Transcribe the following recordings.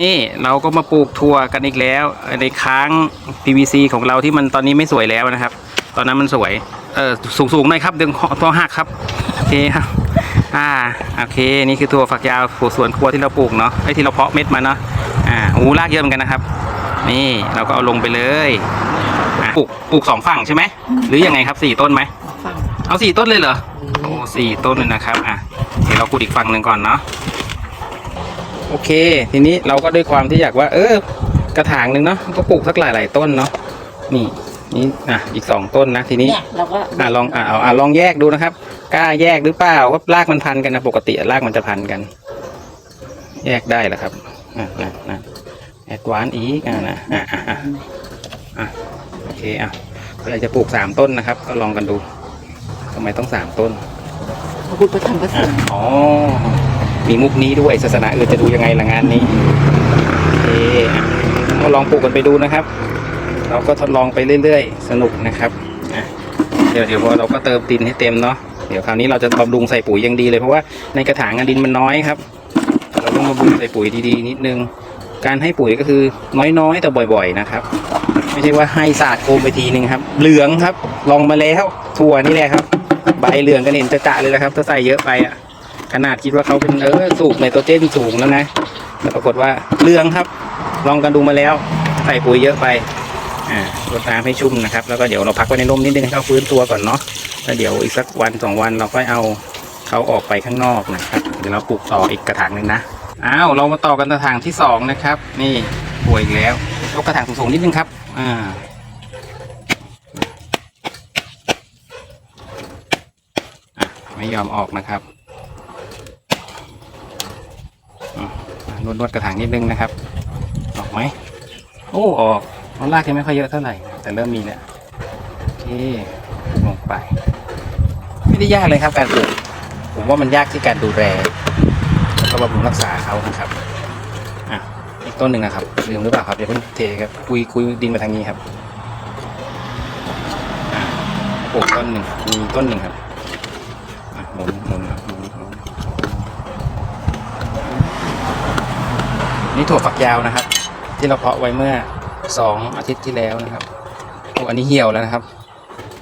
นี่เราก็มาปลูกถั่วกันอีกแล้วในค้าง PVC ของเราที่มันตอนนี้ไม่สวยแล้วนะครับ ตอนนั้นมันสวย เออสูงสูงๆหน่อยครับเดี๋ยวตัวหักครับโอเคครับอ่าโอเคนี่คือถั่วฝักยาวถั่วสวนครัวที่เราปลูกเนาะไอ้ที่เราเพาะเม็ดมาเนาะอ่าโอ้รากเยอะเหมือนกันนะครับ นี่เราก็เอาลงไปเลยอะปลูกปลูกสองฝั่งใช่ไหมหรือยังไงครับสี่ต้นไหมฟังเอาสี่ต้นเลยเหรอโอ้สี่ต้นเลยนะครับอะเดี๋ยวเราขุดอีกฝั่งหนึ่งก่อนเนาะ โอเค ทีนี้เราก็ด้วยความที่อยากว่า เออ กระถางหนึ่งเนาะก็ปลูกสักหลายๆต้นเนาะนี่นี่อะอีกสองต้นนะทีนี้เนี่ยเราก็อะลองอะเอาอะลองแยกดูนะครับกล้าแยกหรือเปล่าว่ารากมันพันกันนะปกติรากมันจะพันกัน แยกได้เหรอครับอะนะนะแอดวานอีกอะนะอะอะอะอะโอเคอะก็เลยจะปลูกสามต้นนะครับ ก็ลองกันดูทำไมต้องสามต้นพูดประทำผสอะมอ๋อ มีมุกนี้ด้วยศาสนาอื่นจะดูยังไงละงานนี้โอเอก็ลองปลูกกันไปดูนะครับ เราก็ทดลองไปเรื่อยๆ สนุกนะครับเดี๋ยวเดี๋ยวพอเราก็เติมดินให้เต็มเนาะเดี๋ยวคราวนี้เราจะบำรุงใส่ปุ๋ยอย่างดีเลยเพราะว่าในกระถางอะดินมันน้อยครับ เราต้องบำรุงใส่ปุ๋ยดีๆนิดนึง การให้ปุ๋ยก็คือน้อยๆ แต่บ่อยๆนะครับ ไม่ใช่ว่าให้สาดโคมไปทีนึงครับ เหลืองครับ ลองมาแล้วถั่วนี่แหละครับ ใบเหลืองกันเห็นจะจะเลยนะครับ ถ้าใส่เยอะไปอะ ขนาดคิดว่าเขาเป็นเออสูบไนโตรเจนสูงแล้วนะแต่ปรากฏว่าเหลืองครับ ลองกันดูมาแล้ว ใส่ปุ๋ยเยอะไปอ่ารดน้ำให้ชุ่มนะครับ แล้วก็เดี๋ยวเราพักไว้ในร่มนิดนึงให้เขาฟื้นตัวก่อนเนาะแล้วเดี๋ยวอีกสักวันสองวันเราค่อยเอาเขาออกไปข้างนอกนะครับเดี๋ยวเราปลูกต่ออีกกระถางหนึ่งนะอ้าวเรามาต่อกันกระถางที่สองนะครับ นี่ป่วยอีกแล้วยกกระถางสูงๆนิดนึงครับ อ่าไม่ยอมออกนะครับอืม อะนวดกระถางนิดนึงนะครับ ออกไหมโอ้ออกมันรากยังไม่ค่อยเยอะเท่าไหร่ แต่เริ่มมีแล้วโอเคลงไป ไม่ได้ยากเลยครับการปลูกผมว่ามันยากที่การดูแลแล้วก็บำรุงรักษาเขานะครับอะอีกต้นหนึ่งนะครับลืมหรือเปล่าครับเดี๋ยวเพิ่งเทครับคุยคุยดินมาทางนี้ครับอะปลูกต้นหนึ่งมีต้นหนึ่งครับอะหมุนหมุนครับ นี่ถั่วฝักยาวนะครับ ที่เราเพาะไว้เมื่อสองอาทิตย์ที่แล้วนะครับโอ้อันนี้เหี่ยวแล้วนะครับ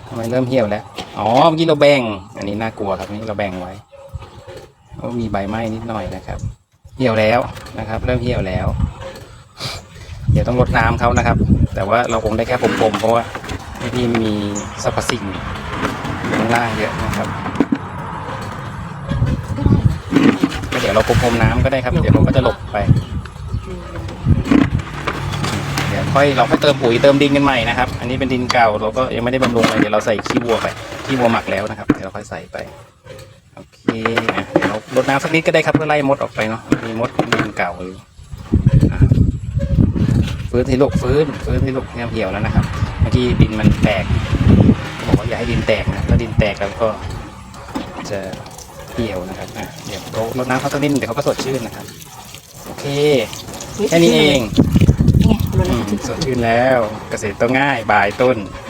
ทำไมเริ่มเหี่ยวแล้วอ๋อเมื่อกี้เราแบ่ง อันนี้น่ากลัวครับนี่เราแบ่งไว้ก็มีใบไหม้นิดหน่อยนะครับ เหี่ยวแล้วนะครับ เริ่มเหี่ยวแล้ว เดี๋ยวต้องรดน้ำเขานะครับ แต่ว่าเราคงได้แค่ผมๆเพราะว่าที่มีสรรพสิ่งข้างล่างเยอะนะครับก็เดี๋ยวเราพรมๆน้ำก็ได้ครับ เดี๋ยวผมก็จะหลบไป เดี๋ยวค่อยเราค่อยเติมปุ๋ยเติมดินกันใหม่นะครับ อันนี้เป็นดินเก่าเราก็ยังไม่ได้บำรุงเลยเดี๋ยวเราใส่ขี้วัวไปขี้วัวหมักแล้วนะครับเดี๋ยวเราค่อยใส่ไปโอเคอะเดี๋ยวเรารดน้ำสักนิดก็ได้ครับเพื่อไล่มดออกไปเนาะมีมดดินเก่าอยู่ฟื้นที่ลูกฟื้นฟื้นที่ลูกเริ่มเหี่ยวแล้วนะครับ เมื่อกี้ดินมันแตกบอกว่าอย่าให้ดินแตกนะถ้าดินแตกแล้วก็จะเหี่ยวนะครับอะเดี๋ยวเรารดน้ำเขาสักนิดเดี๋ยวเขาก็สดชื่นนะครับ โอเค แค่นี้เอง เนี่ยมันอืมสดชื่นแล้ว เกษตรต้องง่ายบ่ายต้นเ